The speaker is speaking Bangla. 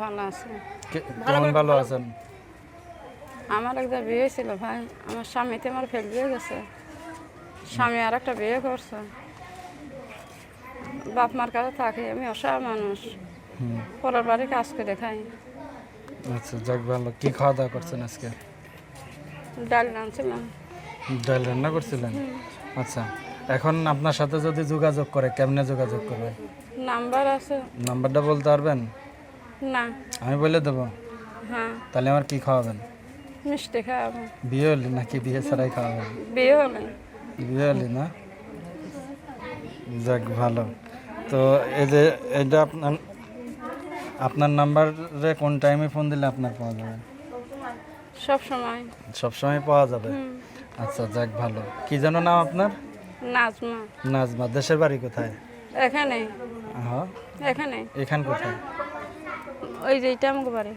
ভালো আছে। কেমন ভালো আছেন? আমার একটা বিয়ে ছিল ভাই। আমার স্বামীতে আমার ফেল দিয়ে গেছে। স্বামী আর একটা বিয়ে করছে। বাপ মার কাছে থাকি আমি অসহায় মানুষ। পরের বাড়ি কাজ করে খাই। আচ্ছা যাক ভালো। কি খাওয়া দাওয়া করছেন আজকে? ডাল রাঁধছিলাম। ডাল রান্না করছিলেন? আচ্ছা এখন আপনার সাথে যদি যোগাযোগ করে কেমনে যোগাযোগ করবে নাম্বার আছে। নাম্বারটা বলতে পারবেন? না। আমি বলে দেবো? হ্যাঁ। তাহলে আমার কি খাওয়াবেন? মিষ্টি খাওয়াবো। বিয়ে হলি নাকি বিয়ে ছাড়াই খাওয়াবেন? বিয়ে হলে বিয়ে হলি না? যাক ভালো। তো এই যে এটা আপনার আপনার নাম্বারে কোন টাইমে ফোন দিলে আপনার পাওয়া যাবে? সব সময়। সবসময় পাওয়া যাবে? আচ্ছা যাক ভালো। কি যেন নাম আপনার? নাজমা। নাজমা। দেশের বাড়ি কোথায়? এখানে। হ্যাঁ এখানে। এখান কোথায়? ওই যে এটা আমাকে বাড়ি।